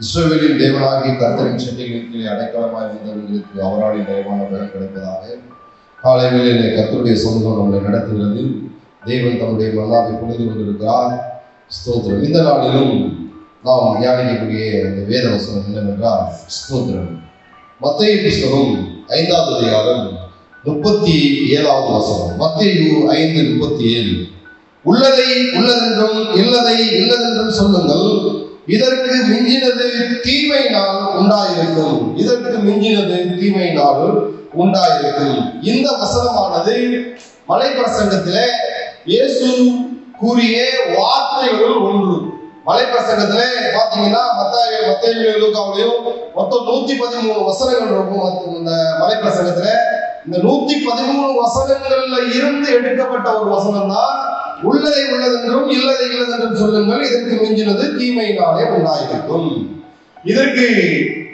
இஸ்ரவேலின் தேவனாகிய கர்த்தரின் செட்டைகளுக்கு அடைக்கலமாய் வந்தவர்களுக்கு அவரால் தயவான பலன் கிடைப்பதாக. காலை வேளையிலே கர்த்தருடைய சமூகம் நம்மளை நடத்துகிறது. தேவன் தம்முடைய மன்னாவை பொழுது கொண்டிருக்கிறார் ஸ்தோத்திரம். இந்த நாளிலும் நாம் தியானிக்கக்கூடிய இந்த வேத வசனம் என்னவென்றால் ஸ்தோத்திரம். மத்திய புஸ்தகம் ஐந்தாவது அதிகாரம் முப்பத்தி ஏழாவது வசனம். மத்திய ஐந்து முப்பத்தி ஏழு. உள்ளதை உள்ளதென்றும் இல்லதை இல்லதென்றும் சொல்லுங்கள். இதற்கு மிஞ்சினது தீமை நாள் உண்டாயிருக்கும். இதற்கு மிஞ்சினது தீமை நாள் உண்டாயிருக்கும். இந்த வசனமானது மலை பிரசங்கத்திலே இயேசு கூறிய வார்த்தைகள் ஒன்று. மலை பிரசங்கத்திலே பாத்தீங்கன்னா மத்தாய மத்திய லூக்காவிலையும் மொத்தம் நூத்தி பதிமூணு வசனங்கள் இருக்கும். இந்த மலை பிரசங்கத்துல இந்த நூத்தி பதிமூணு வசனங்கள்ல இருந்து எடுக்கப்பட்ட ஒரு வசனம் தான் உள்ளதை உள்ளதென்றும் இல்லதை இல்லதென்றும் சொல்லுங்கள். இதற்கு மிஞ்சினது தீமையினாலே உண்டாயிருக்கும். இதற்கு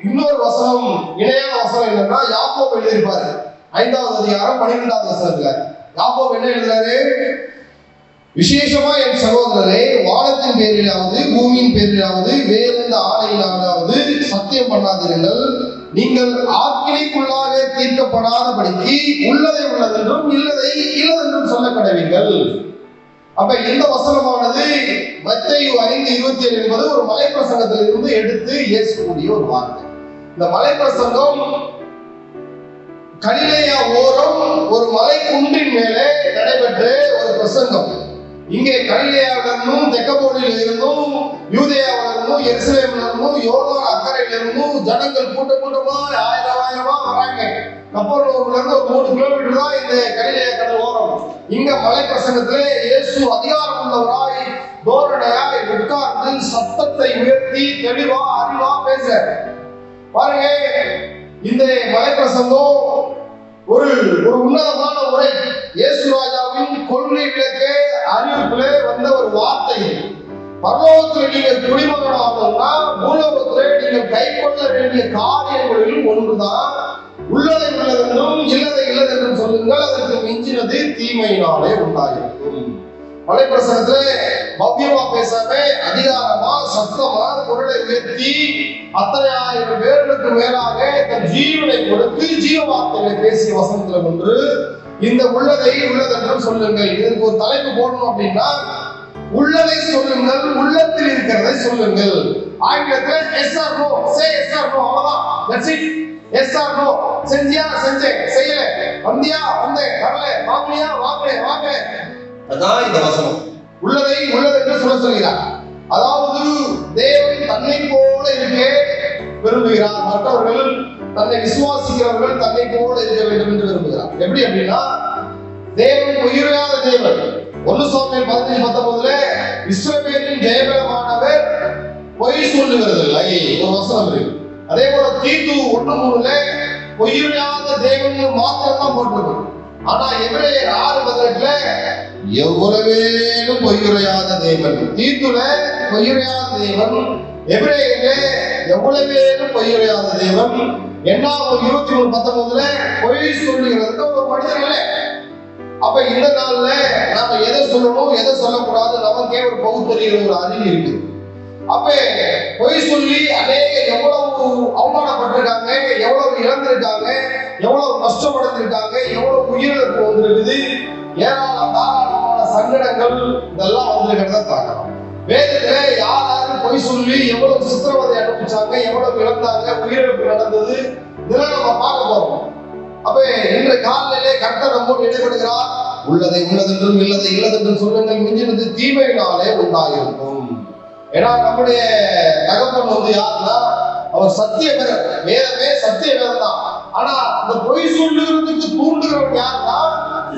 இன்னொரு வசனம் இணையான வசனம் என்னன்னா யாப்போ எழுதியிருப்பாரு. ஐந்தாவது அதிகாரம் பன்னிரெண்டாவது வசனத்துல. யாப்போ என்ன எழுதுறாரு? விசேஷமா என் சகோதரரே வானத்தின் பேரிலாவது பூமியின் பேரிலாவது வேறெந்த ஆணையினாலாவது சத்தியம் பண்ணாதீர்கள். நீங்கள் ஆக்கினைக்குள்ளாக தீர்க்கப்படாதபடிக்கு உள்ளதை உள்ளதென்றும் இல்லதை இல்லதென்றும் சொல்ல கடவீர்கள் அப்ப இந்த வசனமானது மத்தையு ஐந்து இருபத்தி ஏழு என்பது ஒரு மலைப்பிரசங்கத்திலிருந்து எடுத்து இயேசக்கூடிய ஒரு வார்த்தை. இந்த மலைப்பிரசங்கம் கலிலேயா ஓரம் ஒரு மலை குன்றின் மேலே நடைபெற்ற ஒரு பிரசங்கம். இங்கே கலிலேயாவிலிருந்தும் தெக்கப்போலில் இருந்தும் யூதேயாவில இருந்தும் எருசலேம்ல இருந்தும் யோர்தான் அக்கறையில இருந்தும் ஜனங்கள் கூட்ட கூட்டமா ஆயிரம் ஆயிரமா வராங்க. கப்பலூர்ல இருந்து ஒரு மூணு கிலோமீட்டர் தான் இந்த கலிலேய கடல் ஓரம். இங்க மலை பிரசங்கத்திலே இயேசு அதிகாரம் உள்ளவராய் தோரணையாய் உட்கார்ந்து சத்தத்தை உயர்த்தி தெளிவா அறிவா பேச. பாருங்க இந்த மலை பிரசங்கம் ஒரு ஒரு உன்னதமான உரை. இயேசு ராஜாவின் கொள்கை விளக்க அறிவிப்பிலே வந்த ஒரு வார்த்தை பரலோகத்தில் நீங்கள் குடிமகனாகணும்னா பூலோகத்திலே நீங்கள் கை கொள்ள வேண்டிய காரியங்களில் ஒன்றுதான். உள்ளதை உள்ளதென்றும் இல்லதை இல்லதென்றும் சொல்லுங்கள். அதற்கு மிஞ்சினது தீமையினாலே உண்டாயிருக்கும் மலைப்பிரசனத்திலே பவ்யமா பேசாம அதிகாரமா சத்தமா குரலை உயர்த்தி அத்தனை ஆயிரம் பேர்களுக்கு மேலாக தன் ஜீவனை கொடுத்து ஜீவ வார்த்தைகளை பேசிய வசனத்துல ஒன்று இந்த உள்ளதை உள்ளதென்றும் சொல்லுங்கள். இதற்கு ஒரு தலைப்பு போடணும் அப்படின்னா உள்ளதை சொல்லுங்கள் உள்ளத்தில் இருக்கிறதை சொல்லுங்கள். ஆங்கிலத்தில் yes or no say yes or no அவ்வளவுதான். That's it yes or no செஞ்சியா செஞ்சேன் செய்யல. வந்தியா வந்தேன் வரல. வாங்கலையா வாங்கல வாங்கல. அதான் இந்த வசனம். உள்ளதை உள்ளதென்று சொல்ல சொல்கிறார். அதாவது தேவன் தன்னை போல இருக்க விரும்புகிறார். மற்றவர்கள் தன்னை விசுவாசிக்கிறவர்கள் தன்னை போல இருக்க வேண்டும் என்று விரும்புகிறார். எப்படி அப்படின்னா தேவன் உயிரிழாத தேவன். ஒன்னு சோமியல் பதினஞ்சு பத்தொன்பதுல இஸ்ரவேலின் ஜெயபலமானவர் பொய் சொல்லுகிறது இல்லை ஒரு வசனம் இருக்கு. அதே போல தீத்து ஒண்ணு மூணுல பொய்யில்லாத தேவன் மாத்திரம் தான் போட்டிருக்கும். ஆனா எபிரேயர் ஆறு பதினெட்டுல எவ்வளவேனும் பொய்யுரையாத தேவன். தீத்துல பொய்யுரையாத தேவன் எவ்வளவு எவ்வளவேனும் பொய்யுரையாத தேவன் எண்ணாவது இருபத்தி மூணு பத்தொன்பதுல பொய் சொல்லுகிறதுக்கு ஒரு மனிதன் இல்லை அப்ப இந்த நாள்ல நாம எதை சொல்லணும் எதை சொல்லக்கூடாது நமக்கே ஒரு பகுத்தறிவு ஒரு அறிவு இருக்கு. அப்ப பொய் சொல்லி அநேக எவ்வளவு அவமானப்பட்டிருக்காங்க எவ்வளவு இழந்திருக்காங்க எவ்வளவு நஷ்டமடைந்திருக்காங்க எவ்வளவு உயிரிழப்பு வந்திருக்குது ஏராளமான சங்கடங்கள் இதெல்லாம் வந்திருக்கிறத பார்க்கலாம். வேதத்துல யார் யாரும் பொய் சொல்லி எவ்வளவு சித்திரவதை அனுப்பிச்சாங்க எவ்வளவு இழந்தாங்க உயிரிழப்பு நடந்தது இதெல்லாம் நம்ம பார்க்க போறோம். அப்ப இன்று காலையிலே கர்த்தர் நம்மோடு இடைபடுகிறார். உள்ளதை உள்ளதென்றும் இல்லதை இல்லதென்றும் சொல்லுங்கள் மிஞ்சினது தீமையினாலே உண்டாயிருக்கும். ஏன்னா நம்முடைய தகப்பன் வந்து யாருன்னா அவர் சத்திய வேற வேதமே சத்திய வேதம் தான். ஆனா அந்த பொய் சொல்லுகிறதுக்கு தூண்டுகிறவன் யாருன்னா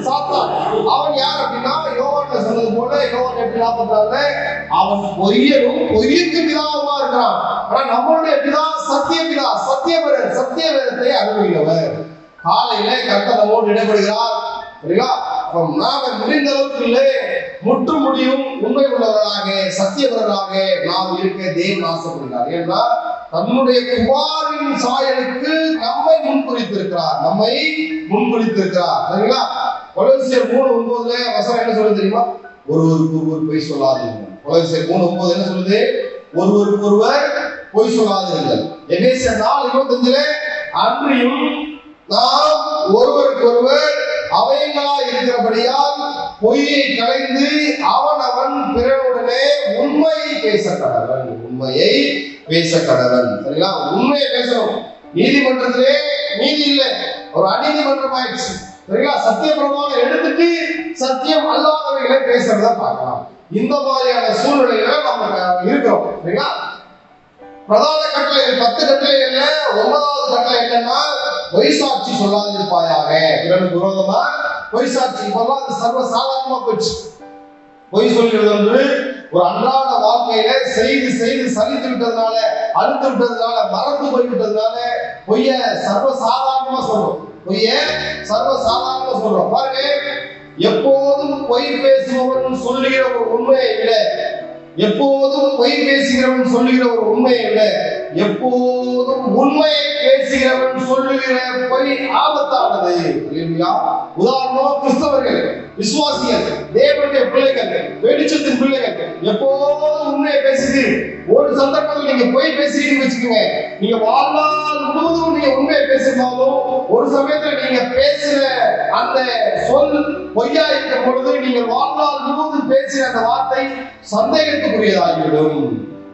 சாத்தான். அவன் யார் அப்படின்னா யோவான் சொன்னது போல யோகன் எப்படி நாற்பத்தாறுல அவன் பொய்யனும் பொய்யுக்கு பிதாவுமா இருக்கிறான். ஆனா நம்மளுடைய பிதா சத்திய பிதா சத்திய சத்திய வேதத்தை அறிவுள்ளவர் காலையில கர்த்தர் நம்மோடு இடைபடுகிறார் சரிங்களா அப்ப நாம முடிந்த அளவுக்கு இல்லை. முற்று முடியும். உண்மை உள்ளவர்களாக சத்தியவர்களாக நாம் இருக்க தேவன் ஆசைப்படுகிறார். ஏன்னா தன்னுடைய குமாரின் சாயலுக்கு நம்மை முன்குறித்திருக்கிறார். நம்மை முன்குறித்திருக்கிறார். சரிங்களா? கொலோசியர் மூணு ஒன்பதுல வசனம் என்ன சொல்லுது தெரியுமா? ஒருவருக்கு ஒருவர் பொய் சொல்லாதீங்க உலக மூணு ஒன்பது என்ன சொல்லுது? ஒருவருக்கு ஒருவர் பொய் சொல்லாதீர்கள். எபேசியர் நாலு இருபத்தஞ்சுல அன்றியும் நாம் ஒருவருக்கு ஒருவர் அவைகளா இருக்கிறபடியால் பொய்யை கலைந்து அவன் அவன் பிறனுடனே உண்மையை பேச கடவன் உண்மையை பேச கடவன் சரிங்களா? உண்மையை பேசணும். நீதிமன்றத்திலே நீதி இல்லை. ஒரு அநீதிமன்றம் ஆயிடுச்சு. சரிங்களா? சத்திய பிரமாணம் எடுத்துட்டு சத்தியம் அல்லாதவைகளை பேசுறத பார்க்கலாம். இந்த மாதிரியான சூழ்நிலையில நம்ம இருக்கிறோம் சரிங்களா? பிரதான கட்டளை பத்து கட்டளைகள்ல ஒன்பதாவது கட்டளை என்னன்னா பொய் சாட்சி சொல்லாதிருப்பாயாக. இரண்டு விரோதமா? பொய் சாட்சி இப்பெல்லாம் அது சர்வ சாதாரணமா போச்சு பொய் சொல்கிறது வந்து ஒரு அன்றாட வாழ்க்கையில செய்து செய்து சலித்து விட்டதுனால அழுத்து விட்டதுனால மறந்து போய்விட்டதுனால பொய்ய சர்வ சாதாரணமா சொல்றோம். பொய்ய சர்வ சாதாரணமா சொல்றோம். பாருங்க எப்போதும் பொய் பேசுபவன் சொல்லுகிற ஒரு உண்மையை விட எப்போதும் பொய் பேசுகிறவன் சொல்லுகிற ஒரு உண்மையை விட எப்போதும் உண்மையை பேசுகிறவன் சொல்லுகிற பொய் ஆபத்தானது. இல்லையா உதாரணம் கிறிஸ்தவர்கள் விசுவாசிகள் தேவனுடைய பிள்ளைகள் வெளிச்சத்தின் பிள்ளைகள் எப்போதும் உண்மையை பேசிட்டு ஒரு சந்தர்ப்பத்தில் நீங்க பொய் பேசிட்டு வச்சுக்கோங்க. நீங்க வாழ்நாள் முழுவதும் நீங்க உண்மையை பேசினாலும் ஒரு சமயத்துல நீங்க பேசுற அந்த சொல் பொய்யா இருக்கும் பொழுது நீங்கள் வாழ்நாள் முழுவதும் பேசின அந்த வார்த்தை சந்தேகத்துக்குரியதாகிவிடும்.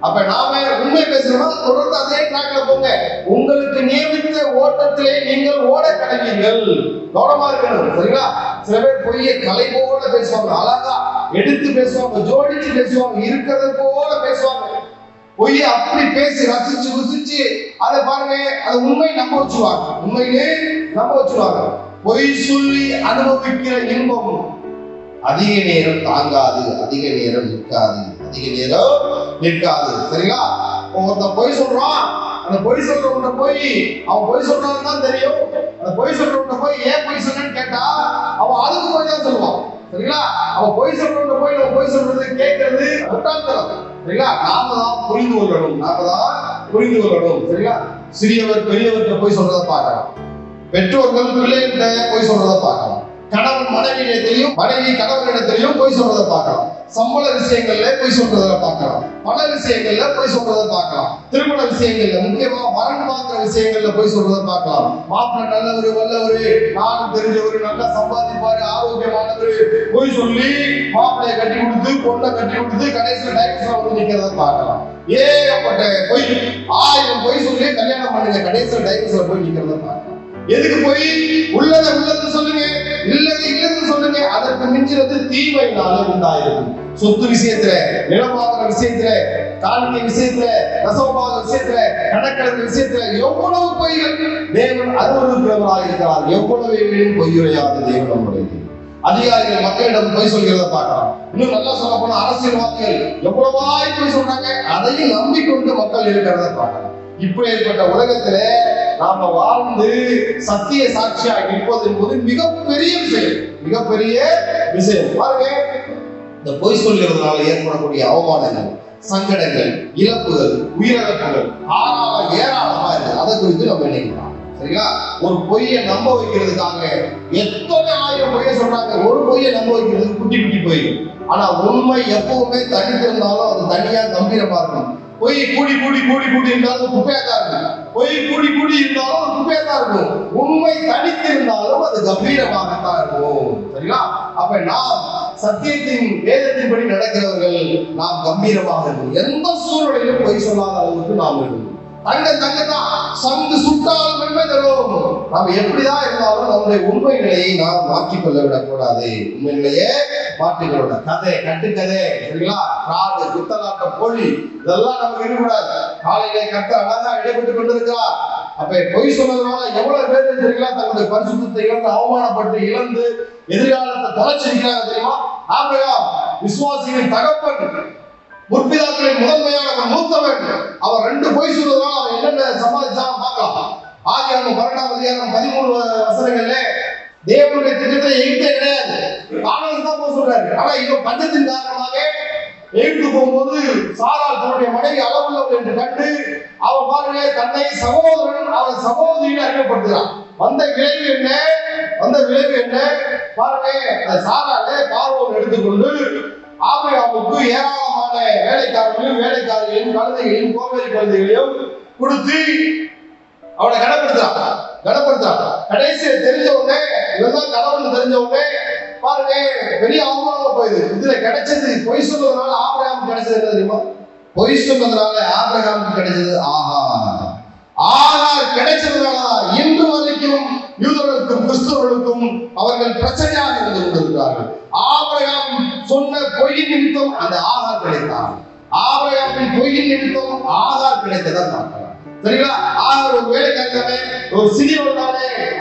அப்ப நாம உண்மை பேசுறோம்னா தொடர்ந்து அதே டிராக்ல போங்க. உங்களுக்கு நியமித்த ஓட்டத்திலே நீங்கள் ஓட கடவீர்கள் கவனமா இருக்கணும் சரிங்களா? சில பேர் பொய்ய கலை போல பேசுவாங்க அழகா எடுத்து பேசுவாங்க ஜோடிச்சு பேசுவாங்க இருக்கிறது போல பேசுவாங்க. பொய்ய அப்படி பேசி ரசிச்சு ருசிச்சு அதை பாருங்க அது உண்மை நம்ப வச்சுருவாங்க. உண்மையிலே நம்ப வச்சுருவாங்க. பொய் சொல்லி அனுபவிக்கிற இன்பம் அதிக நேரம் தாங்காது அதிக நேரம் நிற்காது அதிக நேரம் நிற்காது. சரிங்களா? ஒருத்தன் பொய் சொல்றான் அந்த பொய் சொல்றவங்க போய் அவன் பொய் சொல்றான்னு தான் தெரியும். அந்த பொய் சொல்றவங்க போய் ஏன் பொய் சொன்னேன்னு கேட்டா அவன் அதுக்கு போய் தான் சொல்லுவான். சரிங்களா? அவன் பொய் சொல்றவங்க போய் நம்ம பொய் சொல்றது கேட்கறது முட்டாள்தனம். சரிங்களா? நாம தான் புரிந்து கொள்ளணும். நாம தான் புரிந்து கொள்ளணும். சரிங்களா? சிறியவர் பெரியவர்கிட்ட போய் சொல்றதை பார்க்கலாம். பெற்றோர்கள் பிள்ளைகிட்ட போய் சொல்றத பார்க்கலாம். கணவன் மனைவி இடத்திலையும் மனைவி கணவனிடத்திலையும் போய் சொல்றதை பார்க்கலாம். சம்பள விஷயங்கள்ல போய் சொல்றதை பார்க்கலாம். பண விஷயங்கள்ல போய் சொல்றதை பார்க்கலாம். திருமண விஷயங்கள்ல முக்கியமா வரன் பார்க்கிற விஷயங்கள்ல போய் சொல்றதை பார்க்கலாம். மாப்பிள்ள நல்லவரு வல்லவரு நானும் தெரிஞ்சவரு நல்லா சம்பாதிப்பாரு ஆரோக்கியமானவர் போய் சொல்லி மாப்பிள்ளைய கட்டி கொடுத்து பொண்ணை கட்டி கொடுத்து கடைசியில் டைவர்ஸ்ல வந்து நிக்கிறத பார்க்கலாம். ஏகப்பட்ட பொய். ஆயிரம் பொய் சொல்லி கல்யாணம் பண்ணுங்க கடைசியில் டைவர்ஸ்ல போய் நிக்கிறத பார்க்கலாம். எதுக்கு போய் உள்ளத உள்ளது சொல்லுங்க இல்லது இல்லது சொல்லுங்க அதற்கு மிஞ்சிறது தீமையினால உண்டாயிருக்கும் சொத்து விஷயத்துல நிலப்பாக்குற விஷயத்துல காணிக்கை விஷயத்துல ரசமாக விஷயத்துல கணக்கெடுப்பு விஷயத்துல எவ்வளவு பொய்கள் தேவன் அருவருக்கிறவராக இருக்கிறார். எவ்வளவு பொய்யுரையாத தேவன் நம்முடையது அதிகாரிகள் மக்களிடம் பொய் சொல்கிறத பார்க்கலாம். இன்னும் நல்லா சொல்ல போனா அரசியல்வாதிகள் எவ்வளவாய் பொய் சொன்னாங்க அதையும் நம்பிக்கொண்டு மக்கள் இருக்கிறத பார்க்கலாம். இப்ப ஏற்பட்ட உலகத்திலே நாம வாழ்ந்து சத்திய சாட்சியாக நிற்பது என்பது மிகப்பெரிய விஷயம் மிகப்பெரிய விஷயம். பாருங்க இந்த பொய் சொல்கிறதுனால ஏற்படக்கூடிய அவமானங்கள் சங்கடங்கள் இழப்புகள் உயிரிழப்புகள் ஆறாளம் ஏராளமா இருக்கு அதை குறித்து நம்ம நினைக்கலாம். சரிங்களா? ஒரு பொய்யை நம்ப வைக்கிறதுக்காக எத்தனை ஆயிரம் பொய்யை சொல்றாங்க? ஒரு பொய்யை நம்ப வைக்கிறதுக்கு குட்டி குட்டி பொய். ஆனா உண்மை எப்பவுமே தனித்திருந்தாலும் அது தனியா கம்பீரமா இருக்கும் பொய் கூடி கூடி கூடி கூடி இருந்தாலும் குப்பையா தான் இருக்கும். பொய் கூடி கூடி இருந்தாலும் அது குப்பையா தான் இருக்கும். உண்மை தனித்து இருந்தாலும் அது கம்பீரமாகத்தான் இருக்கும். சரிங்களா? அப்ப நாம் சத்தியத்தின் வேதத்தின்படி நடக்கிறவர்கள் நாம் கம்பீரமாக இருக்கும். எந்த சூழ்நிலையிலும் பொய் சொல்லாத அளவுக்கு நாம் இருக்கணும் தங்க தங்க தான் சங்கு சுட்டாலும் நன்மை தரும். நாம் எப்படிதான் இருந்தாலும் நம்முடைய உண்மை நிலையை நாம் மாற்றிக் கொள்ள விடக்கூடாது. உண்மை நிலையை மாற்றிக்கொள்ள கதை கட்டுக்கதை சரிங்களா? காடு குத்தலாட்டம் கோழி இதெல்லாம் நமக்கு இருக்கக்கூடாது காலையிலே கட்டு அழகா இடைப்பட்டு கொண்டிருக்கிறார். அப்ப பொய் சொன்னதுனால எவ்வளவு பேர் தெரியுங்களா? தங்களுடைய பரிசுத்தத்தை இழந்து அவமானப்பட்டு இழந்து எதிர்காலத்தை தொலைச்சிருக்கிறாங்க தெரியுமா? ஆபிரகாம் விசுவாசிகளின் தகப்பன் முற்பிதாக்களின் முதன்மையானவர் மூத்தவன் அவர் ரெண்டு பொய் சொல்றதுனால அவன் என்னென்ன சம்பாதிச்சான் பார்க்கலாம். ஆதியாகமம் பன்னெண்டாம் அதிகாரம் பதிமூணு வசனங்கள்ல தேவனுடைய திட்டத்தை எகிப்தே கிடையாது. காணாமல் தான் போக சொல்றாரு. ஆனா இவன் பஞ்சத்தின் காரணமாக எகிப்து போகும்போது சாரால் தன்னுடைய மனைவி அளவுள்ளவள் என்று கண்டு அவன் பாருங்க தன்னை சகோதரன் அவன் சகோதரின்னு அறிமுகப்படுத்துகிறான். வந்த விளைவு என்ன? வந்த விளைவு என்ன? பாருங்க அந்த சாராலே பார்வோன் எடுத்துக்கொண்டு ஆபிரகாமுக்கு ஏராளமான வேலைக்காரர்களையும் வேலைக்காரர்களையும் குழந்தைகளையும் கோவேரி குழந்தைகளையும் கொடுத்து அவனை கனப்படுத்துறான். கனப்படுத்துறான். கடைசியில தெரிஞ்ச உடனே இவன் தான் கடவுள்னு தெரிஞ்ச உடனே பாருங்க பெரிய அவமானம் போயிடுது. இதுல கிடைச்சது பொய் சொல்றதுனால ஆபிரகாம் கிடைச்சது என்ன தெரியுமா? பொய் சொன்னதுனால ஆபிரகாம் கிடைச்சது ஆஹா ஆனால் கிடைச்சதுனால இன்று வரைக்கும் யூதர்களுக்கும் கிறிஸ்தவர்களுக்கும் அவர்கள் பிரச்சனையாக இருந்து கொண்டிருக்கிறார்கள். ஆபரகம் சொன்ன பொய்யின் நிமித்தம் அந்த ஆதார் கிடைத்தார். ஆபிரகாமின் பொய்யின் நிமித்தம் ஆதார் கிடைத்ததான் பார்க்கலாம். சரிங்களா? ஆதார் ஒரு வேலைக்காரனே ஒரு சிறியவன்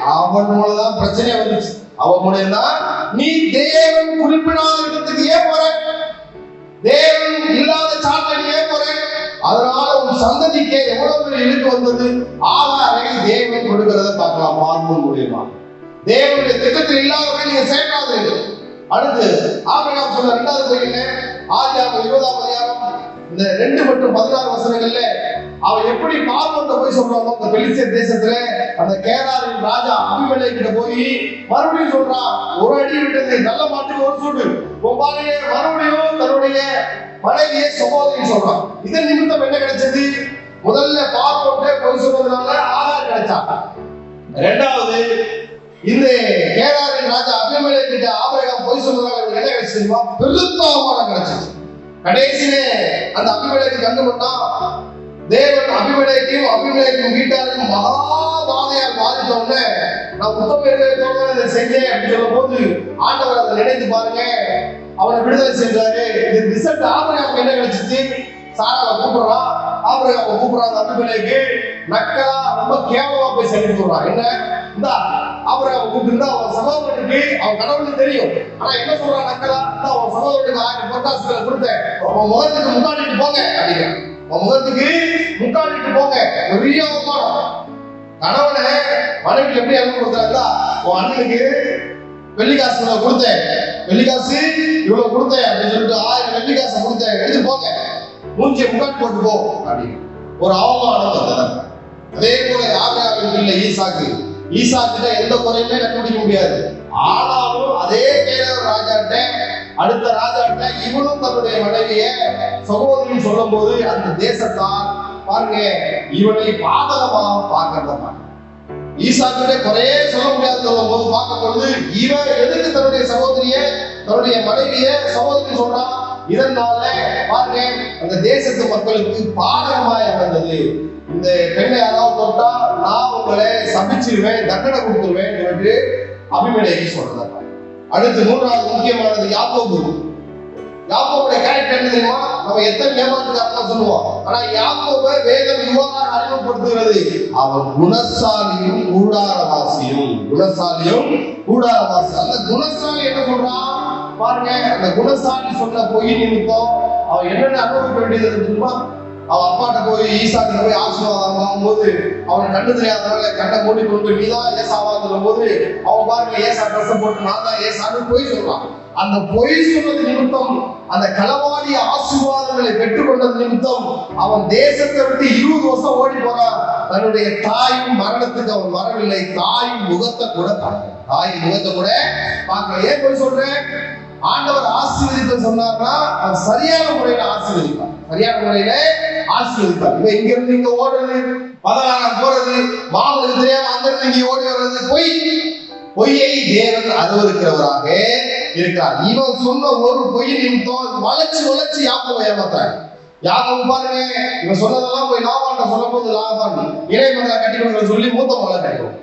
அவன் மூலதான் பிரச்சனையா வந்துச்சு. அவன் மூலியம்தான் நீ தேவன் குறிப்பிடாத இடத்துக்கு ஏன் போற? தேவன் இல்லாத சாட்டை ஏன் போறேன் அதனால உன் சந்ததிக்கு எவ்வளவு பெரிய இழுக்கு வந்தது? ஆதாரை தேவன் கொடுக்கிறத பார்க்கலாம். பார்வன் மூலியமா தேவனுடைய திட்டத்தில் இல்லாதவரை நீங்க சேர்க்காதீங்க அடுத்து ஆபிரகாம் சொல்ல இரண்டாவது பையன் ஆதியாகம் இருபதாம் அதிகாரம் இந்த ரெண்டு மற்றும் பதினாறு வசனங்கள்ல அவன் எப்படி பார்வன்ட்ட போய் சொல்றானோ அந்த பெலிஸ்தீன் தேசத்துல அந்த கேராரின் ராஜா அபிமலை கிட்ட போய் மறுபடியும் சொல்றான் ஒரு அடி விட்டது நல்ல மாட்டுக்கு ஒரு சூடு. மறுபடியும் தன்னுடைய மனைவியை சகோதரி சொல்றான். இதன் நிமித்தம் என்ன கிடைச்சது? முதல்ல பார்வோட்டே போய் சொன்னதுனால ஆதார் கிடைச்சான் ரெண்டாவது இந்த கேராரின் ராஜா அபிமலை கிட்ட ஆபரகம் போய் சொன்னதுனால என்ன கிடைச்சது தெரியுமா? பெருத்த அவமானம் கிடைச்சது. கடைசியில அந்த அபிமலைக்கு கண்டு பண்ணான் தேவன் அபிமலைக்கும் வீட்டாரையும் மகா வாதையால் பாதித்த உடனே நான் உத்தம இதை செஞ்சேன் அப்படின்னு சொல்லும் போது ஆண்டவர் அதை நினைத்து பாருங்க. அவனை விடுதலை செஞ்சாரு. இது ரிசல்ட் ஆபிரகாம் என்ன கிடைச்சிச்சு சாராவை கூப்பிடுறான் ஆபரகம் கூப்பிடுறான் அபிமலைக்கு நக்கலா ரொம்ப கேவலமா போய் செஞ்சு சொல்றான் என்ன? இந்த ஆபரகம் கூப்பிட்டு அவன் சகோதரனுக்கு அவன் கடவுளுக்கு தெரியும். ஆனா என்ன சொல்றான் நக்கலா? இந்த அவன் சகோதரனுக்கு ஆயிரம் பொட்டாசுகளை கொடுத்தேன். அவன் முகத்துக்கு முன்னாடி போங்க அப்படிங்க உன் முகத்துக்கு முக்காலிட்டு போங்க. பெரிய அவமானம். கணவனை மனைவிக்கு எப்படி அனுப்பி கொடுத்தாங்களா உன் அண்ணனுக்கு வெள்ளிக்காசு இவ்வளவு கொடுத்தேன். வெள்ளிக்காசு இவ்வளவு கொடுத்தேன் அப்படின்னு சொல்லிட்டு ஆயிரம் வெள்ளிக்காசை கொடுத்தேன். எடுத்து போங்க. மூஞ்சிய முகாட் போட்டு போ அப்படின்னு. ஒரு அவமானம் வந்தது அதே. போல ஆபிரகாமின் பிள்ளை ஈசாக்கு. ஈசாக்கிட்ட எந்த குறையுமே கண்டுபிடிக்க முடியாது. ஆனாலும் அதே கேரள ராஜாட்ட அடுத்த ராஜாட்ட இவனும் தன்னுடைய மனைவிய சகோதரி சொல்லும் போது அந்த தேசத்தார் பாருங்க இவனை பாதகமாக பார்க்கிறதா ஈசாக்கிட்ட குறையே சொல்ல முடியாது சொல்லும் போது பார்க்கும் பொழுது இவன் எதுக்கு தன்னுடைய சகோதரிய தன்னுடைய மனைவிய சகோதரி சொல்றான்? இதனால பாருங்க அந்த தேசத்து மக்களுக்கு பாடகமாய் அமைந்தது. இந்த பெண்ணை யாராவது தொட்டா நான் உங்களை சபிச்சிருவேன் தண்டனை கொடுத்துருவேன் என்று அபிமலைக்கு சொல்றாங்க. அடுத்து மூன்றாவது முக்கியமானது யாக்கோபு. யாக்கோபுடைய கேரக்டர் என்ன தெரியுமா? நம்ம எத்தனை ஏமாத்துக்காரனா சொல்லுவோம். ஆனா யாக்கோபை வேதம் இவ்வாறு அறிமுகப்படுத்துகிறது. அவன் குணசாலியும் கூடாரவாசியும். குணசாலியும் கூடாரவாசி. அந்த குணசாலி என்ன சொல்றான் பாருங்க அந்த குணசாலி சொன்ன பொய் நிமித்தம் அவன் என்னென்ன அனுபவிக்க வேண்டியது தெரியுமா? அவன் அப்பாட்ட போய் ஈசாக்கிட்ட போய் ஆசீர்வாதம் வாங்கும்போது அவன் கண்டு தெரியாதனால கண்ணை மூடிக்கொண்டு நீதான் ஏசாவா? சொல்லும் போது அவன் பாருங்க ஏசா ட்ரெஸ் போட்டு நான் தான் ஏசான்னு பொய் சொல்றான். அந்த பொய் சொன்னது நிமித்தம் அந்த களவாடி ஆசீர்வாதங்களை பெற்றுக்கொண்டது நிமித்தம் அவன் தேசத்தை விட்டு இருபது வருஷம் ஓடி போறான். தன்னுடைய தாயும் மரணத்துக்கு அவன் வரவில்லை. தாயும் முகத்தை கூட பார்க்கல. தாயின் முகத்தை கூட பார்க்கல. ஏன் போய் சொல்றேன்? ஆண்டவர் ஆசீர்வதித்து சொன்னார்னா அவர் சரியான முறையில ஆசீர்வதிப்பார். சரியான முறையில ஆசீர்வதிப்பார் இப்ப இங்க இருந்து இங்க ஓடுறது பதினாறாம் போறது மாவுக்கு தெரியாம அந்த இங்க ஓடி வர்றது பொய். பொய்யை தேவன் அருவருக்கிறவராக இருக்கிறார். இவன் சொன்ன ஒரு பொய் நிமித்தம் வளர்ச்சி வளர்ச்சி யாக்கோவை ஏமாத்தாங்க யாபம் பாருங்க இவன் சொன்னதெல்லாம் போய் லாபாண்ட சொல்லும் போது லாபான் இளைய மகளை கட்டி சொல்லி மூத்த மகளை கிடைக்கும்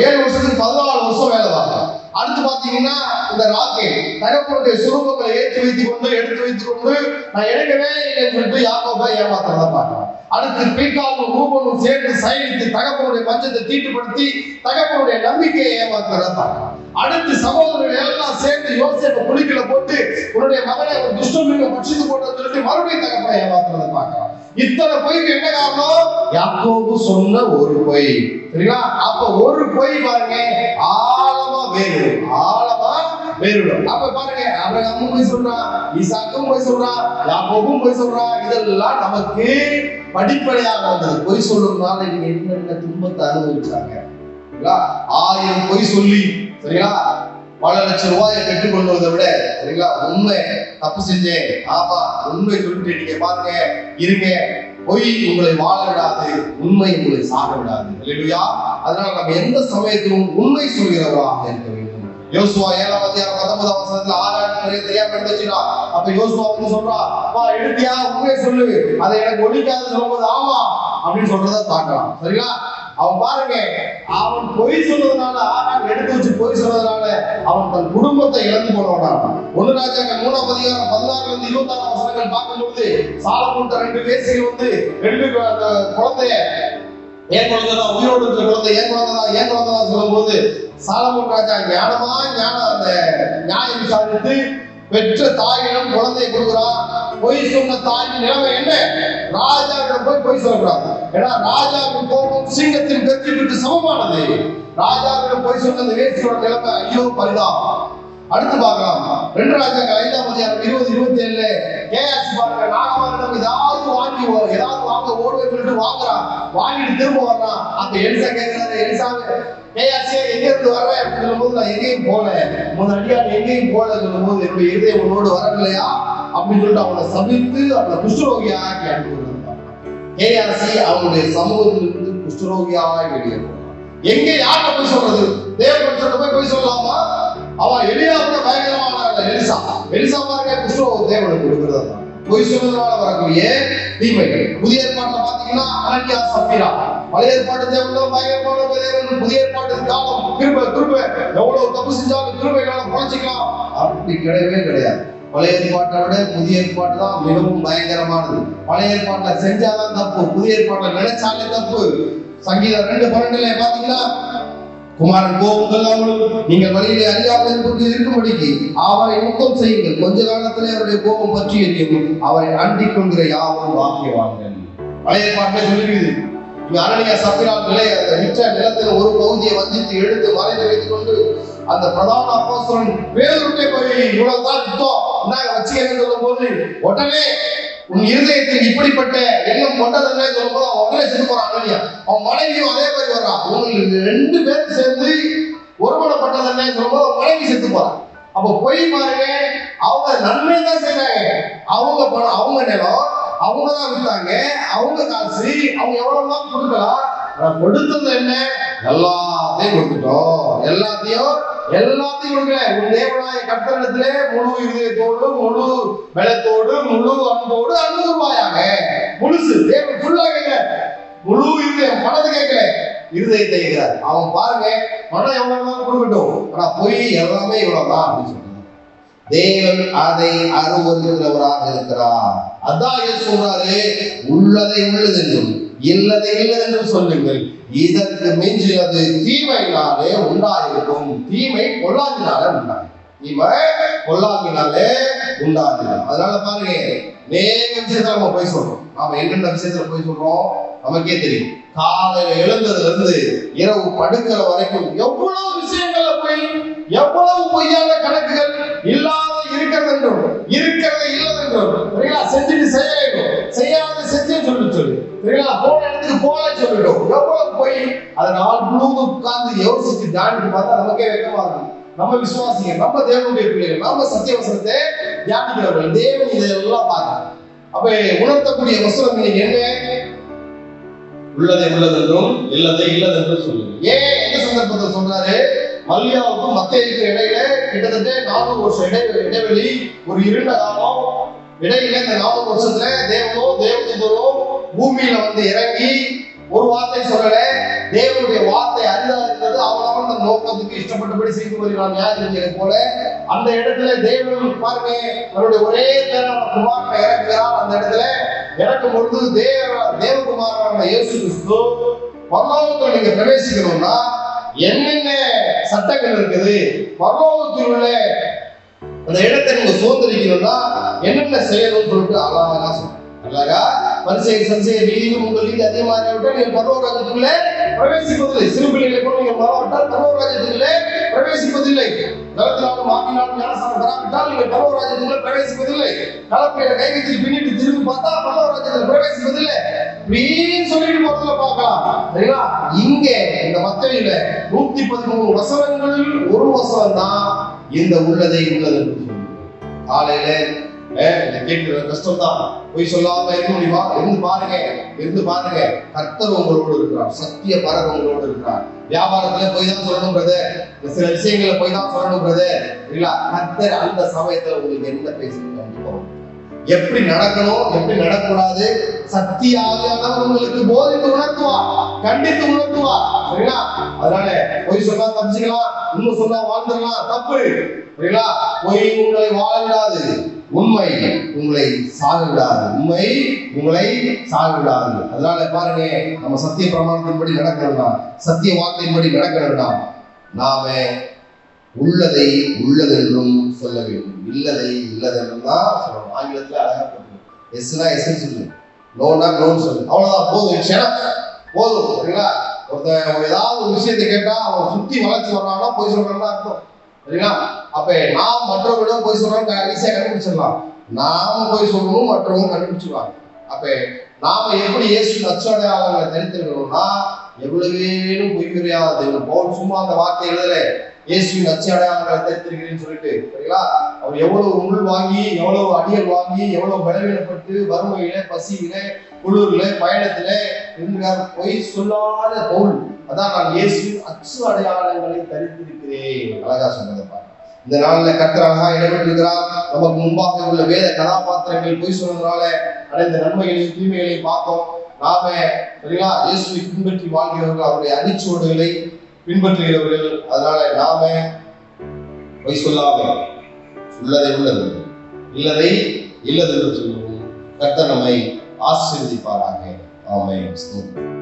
ஏழு வருஷத்துக்கு பதினாலு வருஷம் வேலை வாங்க அடுத்து பாத்தீங்கன்னா இந்த ராக்கே தகப்பனுடைய சுரூபங்களை ஏற்றி வைத்துக் கொண்டு எடுத்து வைத்துக் கொண்டு நான் எடுக்கவே இல்லைன்னு சொல்லிட்டு யாக்கோபை ஏமாத்துறத பார்க்கலாம். அடுத்து பீக்காலும் ரூபனும் சேர்ந்து சயனித்து தகப்பனுடைய பஞ்சத்தை தீட்டுப்படுத்தி தகப்பனுடைய நம்பிக்கையை ஏமாத்துறத பார்க்கலாம். அடுத்து சகோதரர்கள் எல்லாம் சேர்ந்து யோசிப்ப குளிக்கல போட்டு உன்னுடைய மகனை ஒரு துஷ்டமிக்க பட்சித்து போட்டு சொல்லிட்டு மறுபடியும் தகப்பனை ஏமாத்துறத பார்க்கலாம். இத்தனை பொய்க்கு என்ன காரணம்? யாக்கோபு சொன்ன ஒரு பொய். சரிங்களா? அப்ப ஒரு பொய் பாருங்க ஆழமா வேறு ஆழமா வேறுடும் அப்ப பாருங்க அபிரகாமும் போய் சொல்றான் ஈசாக்கும் போய் சொல்றான் யாக்கோபும் போய் சொல்றான் இதெல்லாம் நமக்கு படிப்படையாக வந்தது. பொய் சொல்றதுனால நீங்க என்னென்ன துன்பத்தை அனுபவிச்சாங்க. சரிங்களா? ஆயிரம் பொய் சொல்லி சரிங்களா? பல லட்சம் ரூபாயை பெற்றுக்கொள்வதை விட சரிங்களா? உண்மை தப்பு செஞ்சேன். ஆமா உண்மை சொல்லிட்டு நீங்க பாருங்க இருங்க. பொய் உங்களை வாழ விடாது உண்மை உங்களை சாக விடாது. இல்லையா அதனால நம்ம எந்த சமயத்திலும் உண்மை சொல்கிறவராக இருக்க வேண்டும். யோசுவா ஏழாம் அதிகாரம் பத்தொன்பதாம் வசனத்துல ஆறாம் நிறைய தெரியாம இருந்துச்சுன்னா அப்ப யோசுவா வந்து சொல்றா அப்பா எடுத்தியா? உண்மையை சொல்லு. அதை எனக்கு ஒழிக்காது சொல்லும்போது ஆமா அப்படின்னு சொல்றத தாக்கலாம். சரிங்களா? அவன் பாருங்க அவன் பொய் சொன்னதுனால ஆகான் எடுத்து வச்சு பொய் சொன்னதுனால அவன் தன் குடும்பத்தை இழந்து போனவனான் ஒன்று ராஜாக்கள் மூணாம் அதிகாரம் பதினாறுல இருந்து இருபத்தாறு வசனங்கள் பார்க்கும்போது சாலமோட்ட ரெண்டு பேசிகள் வந்து ரெண்டு குழந்தைய ஏன் குழந்தைதான் உயிரோடு இருக்கிற குழந்தை ஏன் குழந்தைதான் ஏன் குழந்தைதான் சொல்லும்போது சாலமோன் ராஜா ஞானமா ஞானம் அந்த நியாயம் விசாரித்து பெற்ற தாயிடம் குழந்தையை கொடுக்குறான் பொய் சொன்ன தாயின் நிலைமை என்ன? ராஜாவிடம் போய் பொய் சொல்லக்கூடாது ஏன்னா ராஜாவின் கோபம் சிங்கத்தின் கத்திற்கு சமமானது. ராஜாவிடம் போய் சொன்ன அந்த வேட்சியோட நிலைமை ஐயோ பரிதாபம். அடுத்து பார்க்கலாம். ரெண்டு ராஜாக்கள் ஐந்தாம் அதிகாரம் இருபது இருபத்தி ஏழுல கேஎஸ் பாருங்க நாகமாரிடம் ஏதாவது வாங்கி ஏதாவது வாங்க ஓடுவேன் சொல்லிட்டு வாங்குறான். வாங்கிட்டு திரும்ப வர்றான். அந்த எலிசா கேட்கிறாரு எலிசாவே கேஎஸ் எங்க இருந்து வர்றேன் அப்படின்னு சொல்லும்போது நான் எங்கேயும் போல முதல் அடியார் எங்கேயும் போல சொல்லும்போது என்னுடைய இதயம் உன்னோடு வரவில்லையா? அப்படின்னு சொல்லிட்டு அவனை சபித்து அவனை குஷ்டரோகியாக்கி அனுப்பிவிடுறான் கேஆர்சி அவனுடைய சமூகத்திலிருந்து குஷ்டரோகியாய் வெளியே போனான் எங்க யார்கிட்ட போய் சொல்றது? தேவ மனுஷன் போய் போய் சொல்லலாமா? அவன் கூட பயங்கரமான எலிசா. எலிசா பாருங்க குஷ்டரோக தேவனுக்கு கொடுக்கிறது பொய் சொன்னதுனால வரக்கூடிய தீமைகள். புதிய ஏற்பாட்டில் பாத்தீங்கன்னா அனன்யா சப்பீரா பழைய ஏற்பாட்டு தேவனோ பயங்கரமான தேவன். புதிய ஏற்பாட்டு காலம். திரும்ப கிருபை எவ்வளவு தப்பு செஞ்சாலும் கிருபைனால குறைச்சிக்கலாம் அப்படி கிடையவே கிடையாது. பழைய ஏற்பாட்டை விட புதிய ஏற்பாடு தான் மிகவும் பயங்கரமானது. பழைய ஏற்பாட்டை செஞ்சாதான் தப்பு புதிய ஏற்பாட்டை நினைச்சாலே தப்பு. சங்கீதம் ரெண்டு பன்னெண்டுல பாத்தீங்கன்னா குமாரன் கோபம் அவங்களும் நீங்கள் வழியிலே அறியாமல் இருப்பது இருக்கும்படிக்கு அவரை முத்தம் செய்யுங்கள். கொஞ்ச காலத்திலே அவருடைய கோபம் பற்றி எரியும் அவரை அண்டிக் கொள்கிற யாவரும் வாக்கியவான்கள் பழைய பாட்டை சொல்லிருக்குது இங்க அனனியா சப்பிரால் நிலை விற்ற நிலத்தில் ஒரு பகுதியை வஞ்சித்து எடுத்து மறைந்து வைத்துக் கொண்டு அந்த பிரதான அப்போஸ்தலன் வேறு போய் இவ்வளவுதான் யுத்தம் இந்தாங்க வச்சுக்கன்னு சொல்லும் போது உடனே உன் இருதயத்தில் இப்படிப்பட்ட எண்ணம் கொண்டதுன்னு சொல்லும்போது அவன் உடனே செத்து போறான் இல்லையா? அவன் மனைவியும் அதே மாதிரி வர்றான் உங்களுக்கு ரெண்டு பேரும் சேர்ந்து ஒருமனப்பட்டதுன்னு சொல்லும்போது அவன் மனைவி செத்து போறான். அப்ப போய் பாருங்க அவங்க நன்மை தான் செய்றாங்க. அவங்க பணம் அவங்க நிலம் அவங்க தான் வித்தாங்க அவங்க காசு அவங்க எவ்வளவுலாம் கொடுக்கலாம் கொடுத்தது என்ன? எல்லாத்தையும் கொடுத்துட்டோம். எல்லாத்தையும் எல்லாத்தையும் கொடுக்கல உன் தேவனாய கர்த்தரிடத்திலே முழு இதயத்தோடு முழு பலத்தோடு முழு அன்போடு அன்பு ரூபாயாக முழுசு. தேவன் ஃபுல்லா கேட்கல முழு இருதயம் மனது கேட்கல. இருதயத்தை கேட்கிறார். அவன் பாருங்க மனம் எவ்வளவு வேணாலும் கொடுக்கட்டும் ஆனா பொய் எல்லாமே இவ்வளவுதான் அப்படின்னு சொல்றாங்க. தேவன் அதை அருவருகிறவராக இருக்கிறார். அதான் சொல்றாரு உள்ளதை உள்ளதென்றும் இல்லதை இல்லதென்றும் சொல்லுங்கள். இதற்கு மிஞ்சினது தீமையினாலே உண்டாயிருக்கும். தீமை பொல்லாங்கினாலே உண்டாகும். தீமை பொல்லாங்கினாலே உண்டாகும் அதனால பாருங்க நேர விஷயத்துல நம்ம போய் சொல்றோம். நாம என்னென்ன விஷயத்துல போய் சொல்றோம்? நமக்கே தெரியும். காலையில எழுந்ததுல இருந்து இரவு படுக்கிற வரைக்கும் எவ்வளவு விஷயங்கள்ல போய் எவ்வளவு பொய்யான கணக்குகள் இல்லாத இருக்கிறது என்றும் இருக்கிறது இல்லை என்றும். சரிங்களா செஞ்சுட்டு செய்ய வேண்டும். செய்யாத செஞ்சு சொல்லி சொல்லு. சரிங்களா போன இடத்துக்கு போல சொல்லிடும். எவ்வளவு போய் அதை நாள் முழுவதும் உட்கார்ந்து யோசிச்சு தியானிட்டு பார்த்தா நமக்கே வெக்கமா இருக்கும். நம்ம விசுவாசிங்க நம்ம தேவனுடைய பிள்ளைகள் நம்ம சத்தியவசனத்தை தியானிக்கிறவர்கள் தேவன் இதெல்லாம் பார்க்கிறார். அப்ப உணர்த்தக்கூடிய வசனம் என்ன? உள்ளதை உள்ளதென்றும் இல்லதை இல்லதென்றும் சொல்லுங்க ஏன் எந்த சந்தர்ப்பத்தில் சொல்றாரு? மல்யாவுக்கும் மத்தேயுக்கும் இடையில கிட்டத்தட்ட நானூறு வருஷம் இடை இடைவெளி ஒரு இருண்ட காலம். இடையில இந்த நானூறு வருஷத்துல தேவனோ தேவதூதரோ பூமியில வந்து இறங்கி ஒரு வார்த்தை சொல்லல. தேவனுடைய வார்த்தை அரிதா இருந்தது அவனவன் தன் நோக்கத்துக்கு இஷ்டப்பட்டபடி செய்து வருகிறான் நியாயத்தை போல. அந்த இடத்துல தேவன் பாருங்க அவருடைய ஒரே பேரான குமாரனை இறக்குகிறார். அந்த இடத்துல இறக்கும் பொழுது தேவ தேவகுமாரான இயேசு கிறிஸ்து பரலோகத்தில் நீங்க பிரவேசிக்கணும்னா என்னென்ன சட்டங்கள் இருக்குது? பரலோகத்தில் உள்ள அந்த இடத்தை நீங்க சுதந்திரிக்கணும்னா என்னென்ன செய்யணும்னு சொல்லிட்டு அழகா சொல்றேன் அழகா பரிசை சரிசை நீதியும் உங்கள் நீதி அதிகமாக விட்டால் நீங்கள் பரவராஜத்துக்குள்ள பிரவேசிப்பதில்லை. சிறு பிள்ளைகளை கூட நீங்கள் மறவிட்டால் பரவராஜத்துக்குள்ள பிரவேசிப்பதில்லை. ஞானசாரம் பெறாவிட்டால் நீங்கள் பரவராஜத்துக்குள்ள பிரவேசிப்பதில்லை. கலப்பையில கை வச்சு பின்னிட்டு திரும்பி பார்த்தா பரவராஜத்தில் பிரவேசிப்பதில்லை. இப்படின்னு சொல்லிட்டு போறதுல பார்க்கலாம். சரிங்களா? இங்க இந்த மத்தையில நூத்தி பதிமூணு வசனங்களில் ஒரு வசனம் தான் இந்த உள்ளதை உள்ளது என்று காலையில அஹ், இதை கஷ்டம் தான். போய் சொல்லாம இருக்க முடியுமா இருந்து பாருங்க இருந்து பாருங்க. கர்த்தர் உங்களோடு இருக்கிறார் சத்திய பரர் உங்களோடு இருக்கிறார். வியாபாரத்துல போய் தான் சொல்லணும் பிரதர் சில விஷயங்களை போய் தான் சொல்லணும் பிரதர் இல்லைங்களா? கர்த்தர் அந்த சமயத்துல உங்களுக்கு என்ன பேசணும் கண்டிப்பா எப்படி நடக்கணும் எப்படி நடக்கக்கூடாது? சத்தியாவியானவர் உங்களுக்கு போதித்து உணர்த்துவா கண்டித்து உணர்த்துவா சரிங்களா? அதனால பொய் சொன்னா தப்பிச்சுக்கலாம் இன்னும் சொன்னா வாழ்ந்துடலாம். தப்பு. சரிங்களா? பொய் உங்களை வாழ விடாது உண்மை உங்களை சாகவிடாது உண்மை உங்களை சாகவிடாது அதனால பாருங்க நம்ம சத்திய பிரமாணத்தின்படி நடக்கணும்னா சத்திய வார்த்தையின்படி நடக்கணும்னா நாம உள்ளதை உள்ளதென்றும் சொல்ல வேண்டும். இல்லதை இல்லதென்றும் தான் சொல்லணும். ஆங்கிலத்துல அழகா போட்டுருக்கும் எஸ்னா எஸ் சொல்லு. நோனா நோன்னு சொல்லு. அவ்வளவுதான். போதும். விஷயம் போதும். சரிங்களா? ஒருத்தன் ஒரு ஏதாவது ஒரு விஷயத்தை கேட்டா அவன் சுத்தி வளர்ச்சி வர்றான்னா போய் சொல்றான்னு அர்த்தம். சரிங்களா? அப்ப நாம் மற்றவர்களிடம் போய் சொல்றோம் ஈஸியா கண்டுபிடிச்சிடலாம். நாம போய் சொல்லணும் மற்றவங்க கண்டுபிடிச்சிருவாங்க அப்ப நாம எப்படி இயேசு நச்சடையாளங்களை தனித்திருக்கணும்னா எவ்வளவேனும் பொய்யுரையாத தேவன் பவுல் சும்மா அந்த வார்த்தை எழுதல. இயேசுவின் நச்சு அடையாளங்களை தெரித்திருக்கிறேன்னு சொல்லிட்டு சரிங்களா? அவர் எவ்வளவு உள் வாங்கி எவ்வளவு அடியல் வாங்கி எவ்வளவு பலவீனப்பட்டு வறுமையில பசியில குளிர்ல பயணத்துல இருந்தார் பொய் சொல்லாத பவுல். அதான் நான் இயேசுவின் அச்சு அடையாளங்களை தரித்திருக்கிறேன். அழகா சொன்னதை பாருங்க. இந்த நாள்ல கர்த்தர் அழகா இடம்பெற்றிருக்கிறார் நமக்கு முன்பாக உள்ள வேத கதாபாத்திரங்கள் பொய் சொல்றதுனால அடைந்த நன்மைகளையும் தீமைகளையும் பார்த்தோம். நாம சரிங்களா? இயேசுவை பின்பற்றி வாழ்கிறவர்கள் அவருடைய அடிச்சுவடுகளை பின்பற்றுகிறவர்கள். அதனால நாம பொய் சொல்லாம உள்ளதை உள்ளது. இல்லதை இல்லது என்று சொல்லுவோம். கர்த்தர் நம்மை ஆசீர்வதிப்பாராக. ஆமென். ஸ்தோத்திரம்.